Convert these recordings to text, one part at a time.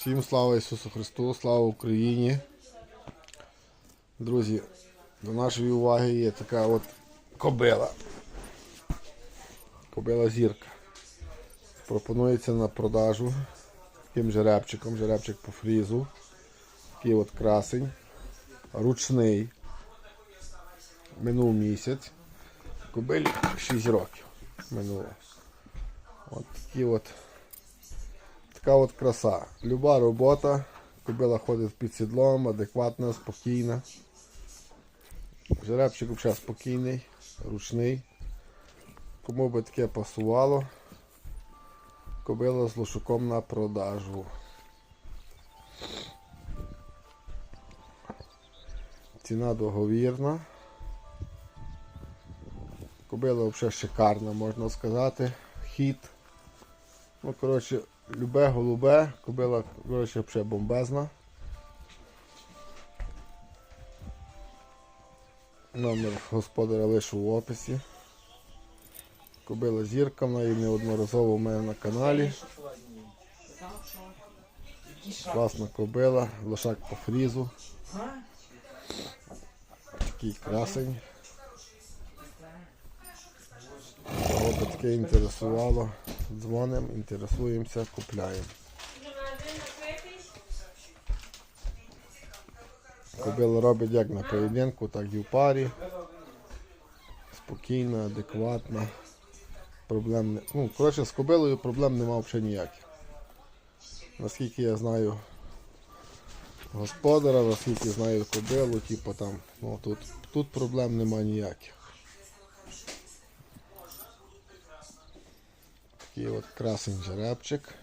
Всім слава Ісусу Христу, слава Україні. Друзі, до нашої уваги є така от кобила. Кобила зірка. Пропонується на продажу таким жеребчиком, жеребчик по фрізу. Такий от красень. Ручний. Минув місяць. Кобилі 6 років минуло. От такі от Така от краса. Люба робота. Кобила ходить під сідлом, адекватна, спокійна. Жеребчик взагалі спокійний, ручний. Кому би таке пасувало, кобила з лошуком на продажу. Ціна договірна. Кобила взагалі шикарна, можна сказати. Хід. Ну, коротше, любе голубе, кобила коротше, бомбезна. Номер господаря лишу в описі. Кобила зірка, вона є неодноразово у мене на каналі. Класна кобила, лошак по фрізу. Такий красень. Кого таке інтересувало, дзвонимо, інтересуємося, купляємо. Кобила робить як на поєдинку, так і в парі. Спокійна, адекватна. Проблем не... Ну, коротше, з кобилою проблем нема взагалі ніяких. Наскільки я знаю господара, наскільки знаю кобилу, типу там, ну тут, тут проблем нема ніяких. Такий от красень жеребчик.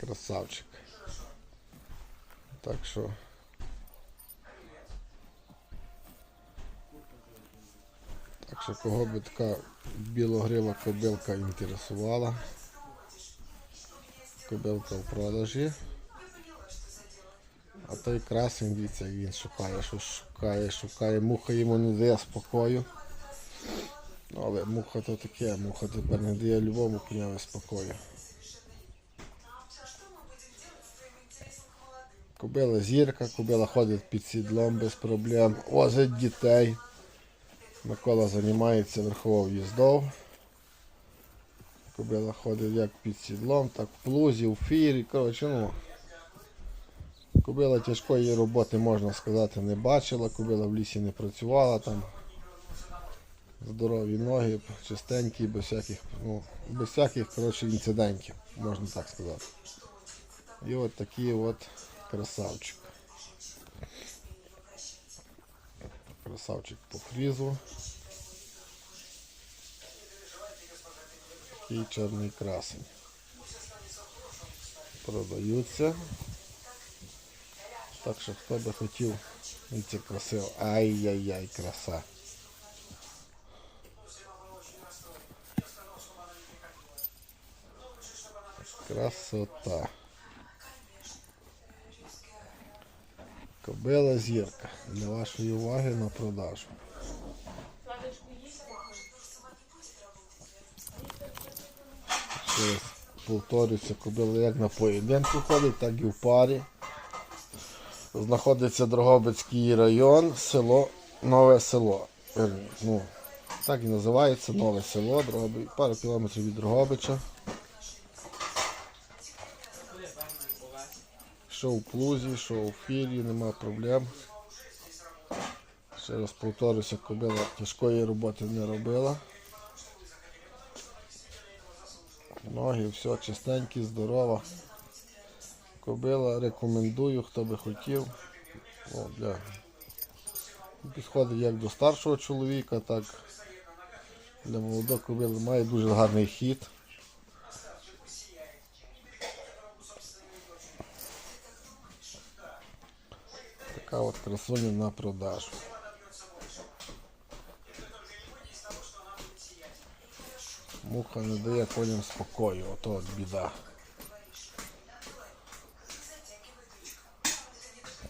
Красавчик. Так що Так що кого би така білогрива кобилка інтересувала. Кобилка в продажі. А той красень, дивіться, він шукає, що шукає, шукає, муха йому не дає спокою. Але муха то таке, муха тепер не дає любому коняві спокою. Кобила зірка, кобила ходить під сідлом без проблем, возить дітей. Микола займається верховою їздов. Кобила ходить як під сідлом, так в плузі, в фірі. Коротше, ну. Кобила тяжкої роботи, можна сказати, не бачила, кобила в лісі не працювала там. Здорові ноги, чистенькі, без всяких, ну, без всяких коротше, інцидентів, можна так сказати. І от такий от красавчик. Красавчик по фрізу. Такий чорний красень. Продаються. Так що хто би хотів, це красиво. Ай-яй-яй, краса. Красота. Кобила зірка. Для вашої уваги на продажу. Ще раз кобила як на поєдинку ходить, так і в парі. Знаходиться Дрогобицький район, село, нове село. Ну, так і називається нове село, Дрогоби- пару кілометрів від Дрогобича. Що в плузі, що у фірі, нема проблем. Ще раз повторюся, кобила тяжкої роботи не робила. Ноги, все чистенькі, здорова. Кобила рекомендую, хто би хотів. О, для... Підходить як до старшого чоловіка, так для молодого кобили має дуже гарний хід. Така от красуня на продажу. Муха не дає коням спокою, ото от біда.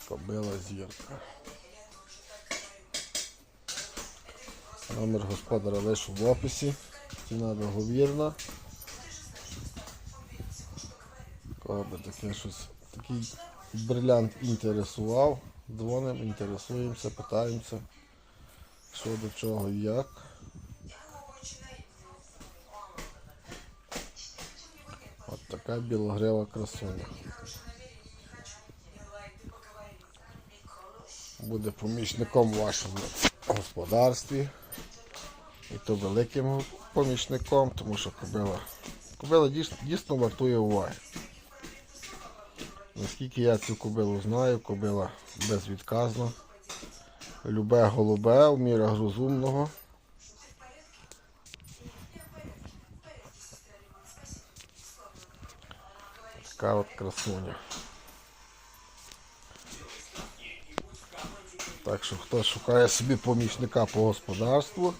Кобила зірка. Номер господаря лише в описі. Ціна договірна. Кого би таке щось, такий брилянт інтересував. Дзвонимо, інтересуємося, питаємося, що до чого і як. От така білогрева красуня. Буде помічником в вашому господарстві. І то великим помічником, тому що кобила, кобила дійс- дійсно вартує уваги. Наскільки я цю кобилу знаю, кобила безвідказна. Любе голубе в мірах розумного. Така от красуня. Так що хто шукає собі помічника по господарству,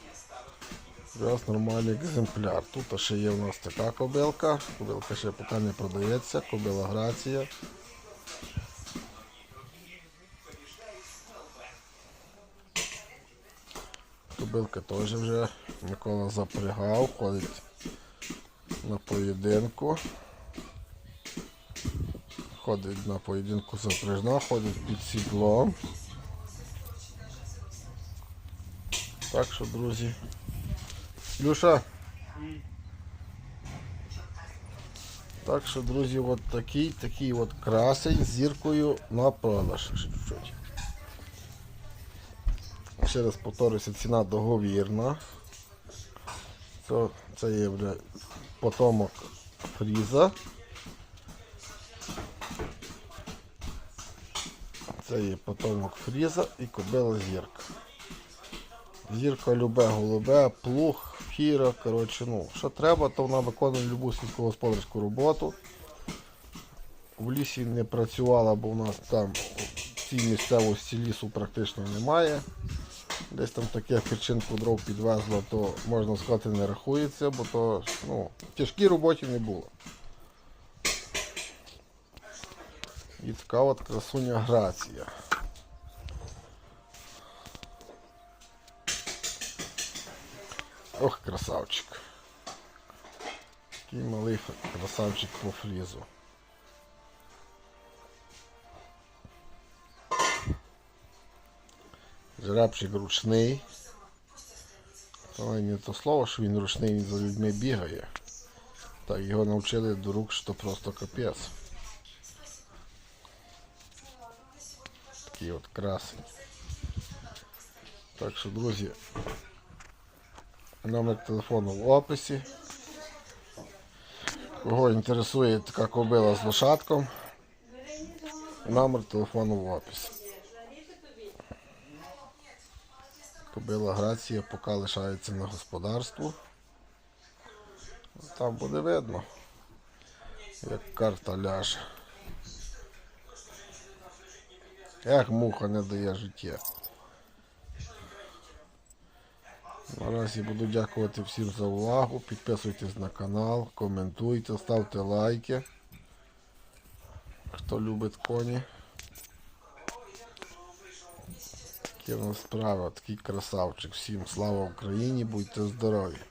якраз нормальний екземпляр. Тут ще є у нас така кобилка. Кобилка ще поки не продається, кобила грація. Кобилка теж вже Микола запрягав, ходить на поєдинку. Ходить на поєдинку запряжна, ходить під сідлом. Так що, друзі. Люша. Так що, друзі, от такий, такий от красень з зіркою на продаж. Чуть-чуть. Ще раз повторюся, ціна договірна. Це, це є бля, потомок фріза. Це є потомок фріза і кобила зірка. Зірка любе голубе, плуг, фіра, коротше, ну, що треба, то вона виконує любу сільськогосподарську роботу. В лісі не працювала, бо в нас там в цій місцевості лісу практично немає. Десь там таке печінку дров підвезла, то можна сказати не рахується, бо то ну, тяжкій роботі не було. І така от красуня грація. Ох, красавчик. Такий малий красавчик по фрізу. Жеребчик ручний. Але не то слово, що він ручний, він за людьми бігає. Так, його навчили до рук, що просто капець. Такий от красень. Так що, друзі, номер телефону в описі. Кого інтересує така кобила з лошадком, номер телефону в описі. Кобила Грація поки лишається на господарству. Там буде видно, як карта ляже. Як муха не дає життя. Наразі буду дякувати всім за увагу. Підписуйтесь на канал, коментуйте, ставте лайки. Хто любить коні. Такі в нас справа, такий красавчик. Всім слава Україні, будьте здорові!